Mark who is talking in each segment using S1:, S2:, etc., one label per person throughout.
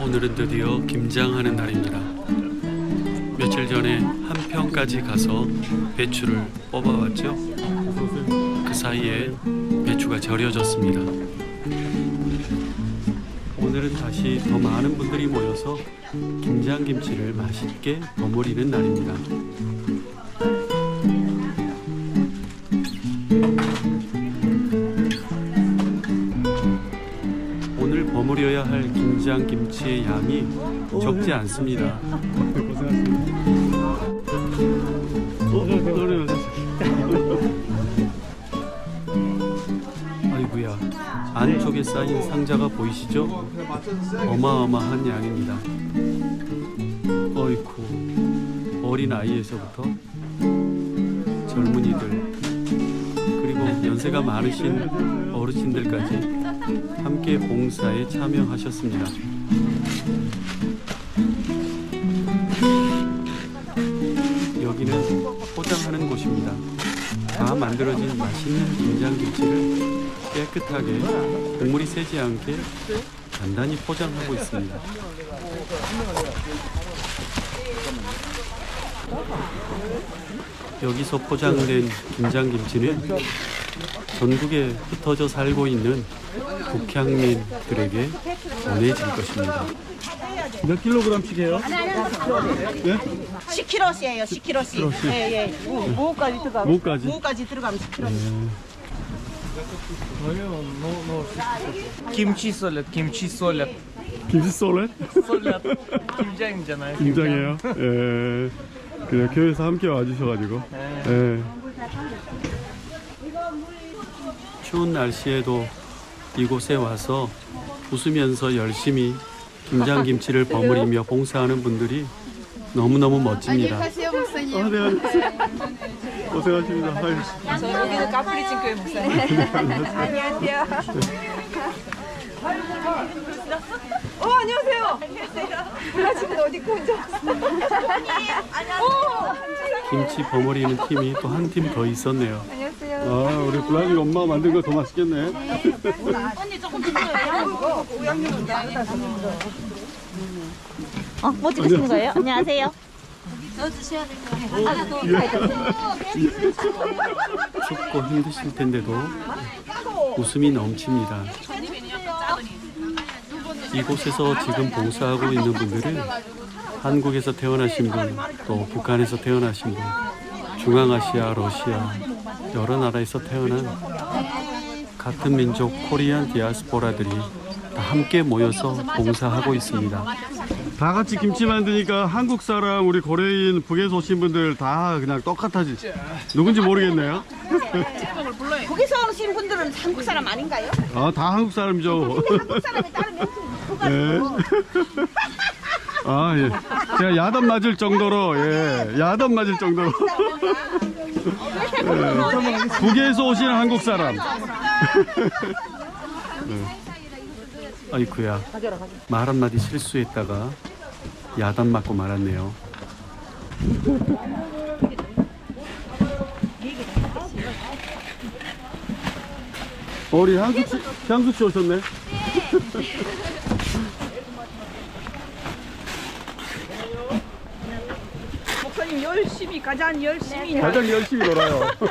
S1: 오늘은 드디어 김장하는 날입니다. 며칠 전에 한평까지 가서 배추를 뽑아왔죠. 그 사이에 배추가 절여졌습니다. 오늘은 다시 더 많은 분들이 모여서 김장김치를 맛있게 버무리는 날입니다. 버무려야 할 김장 김치의 양이 적지 않습니다. 아이구야 안쪽에 쌓인 상자가 보이시죠? 어마어마한 양입니다. 어이쿠 어린 아이에서부터 젊은이들 연세가 많으신 어르신들까지 함께 봉사에 참여하셨습니다. 여기는 포장하는 곳입니다. 다 만들어진 맛있는 김장김치를 깨끗하게 국물이 새지 않게 단단히 포장하고 있습니다. 여기서 포장된 김장김치는 전국에 흩어져 살고 있는 북향민들에게 보내질 것입니다.
S2: 몇 킬로그램씩 해요?
S3: 10kg씩이에요, 10kg씩. 예, 예. 무, 무까지 들어가면.
S1: 무까지?
S3: 무까지 들어가면 10kg.
S4: 김치 썰렛, 김치 썰렛,
S2: 김치 썰렛?
S4: 썰렛, 김장이잖아요.
S2: 김장이에요? 예. 그냥 교회에서 함께 와주셔가지고. 예.
S1: 추운 날씨에도 이곳에 와서 웃으면서 열심히 김장김치를 버무리며 봉사하는 분들이 너무너무 멋집니다.
S2: 아, 네, 안녕하세요. 고생하십니다. 아유.
S3: 저 여기는 카프리친 교회 목사님. 안녕하세요. 어, 안녕하세요. 나 지금 어디 있고 혼자 왔어.
S1: 김치 버무리는 팀이 또 한 팀 더 있었네요.
S2: 아, 우리 블라디 엄마 만든 거 더 맛있겠네.
S5: 어, 뭐 찍으시는 거예요? 안녕하세요.
S1: 춥고 힘드실 텐데도 웃음이 넘칩니다. 이곳에서 지금 봉사하고 있는 분들은 한국에서 태어나신 분, 또 북한에서 태어나신 분, 중앙아시아, 러시아, 여러 나라에서 태어난 같은 민족 코리안 디아스포라들이 다 함께 모여서 봉사하고 있습니다.
S2: 다 같이 김치 만드니까 한국 사람, 우리 고려인, 북에서 오신 분들 다 그냥 똑같아지. 누군지 모르겠네요.
S3: 거기서 오신 분들은 한국 사람 아닌가요?
S2: 아, 다 한국 사람이죠.
S3: 한국 사람이 다른 명칭
S2: 예. 아, 예. 제가 야단 맞을 정도로, 예. 야단 맞을 정도로. 예. 북에서 오신 한국 사람.
S1: 아이쿠야 말 한마디 실수했다가 야단 맞고 말았네요.
S2: 우리 향수 씨, 향수 씨 오셨네.
S3: 목사님 열심히 가장 열심히
S2: 가장 열심히 놀아요.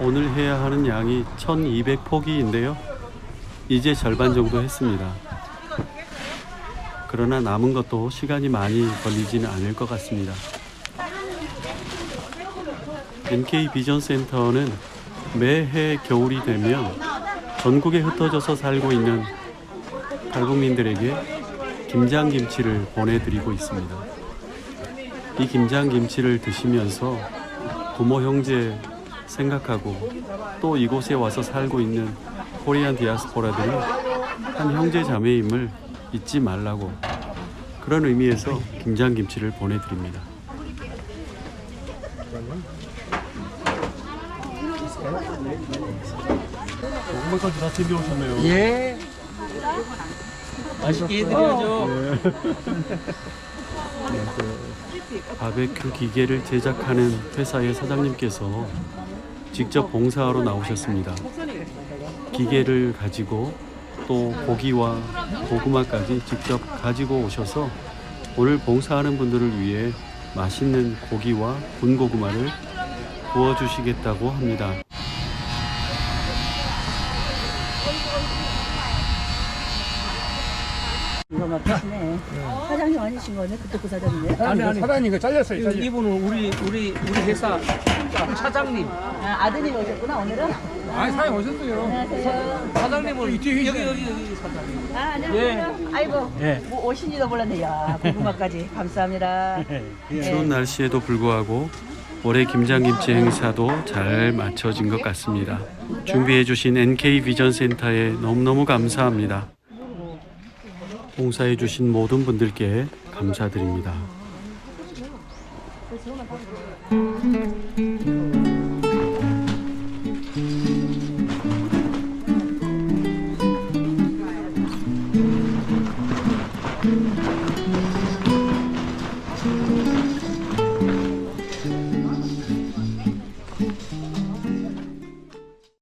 S1: 오늘 해야 하는 양이 1200포기인데요. 이제 절반 정도 했습니다. 그러나 남은 것도 시간이 많이 걸리지는 않을 것 같습니다. NK 비전 센터는 매해 겨울이 되면 전국에 흩어져서 살고 있는 탈북민들에게 김장 김치를 보내드리고 있습니다. 이 김장 김치를 드시면서 부모 형제 생각하고 또 이곳에 와서 살고 있는 코리안 디아스포라들이 한 형제 자매임을 잊지 말라고 그런 의미에서 김장 김치를 보내드립니다.
S2: 정말까지 다 챙겨오셨네요.
S4: 예. 맛있게 해드려야죠.
S1: 바베큐 기계를 제작하는 회사의 사장님께서 직접 봉사하러 나오셨습니다. 기계를 가지고 또 고기와 고구마까지 직접 가지고 오셔서 오늘 봉사하는 분들을 위해 맛있는 고기와 군고구마를 구워주시겠다고 합니다.
S3: 이거 막 드시네. 사장님 아니신 거네? 그때 그 사장님이에요?
S6: 아니 아니 사장님 그 잘렸어요.
S4: 이분- 이분은 우리 우리 우리 회사 사장님.
S3: 아, 아드님 오셨구나, 오늘은?
S6: 아니 사장님 오셨어요.
S3: 안녕하세요.
S4: 사장님은 여기. 여기 여기 사장님.
S3: 아, 안녕하세요. 아이고,
S4: 예.
S3: 뭐 오신지도 몰랐네. 야, 고구마까지. 감사합니다.
S1: 추운 날씨에도 불구하고 올해 김장김치 행사도 잘 마쳐진 것 같습니다. 준비해주신 NK 비전 센터에 너무너무 감사합니다. 봉사해주신 모든 분들께 감사드립니다.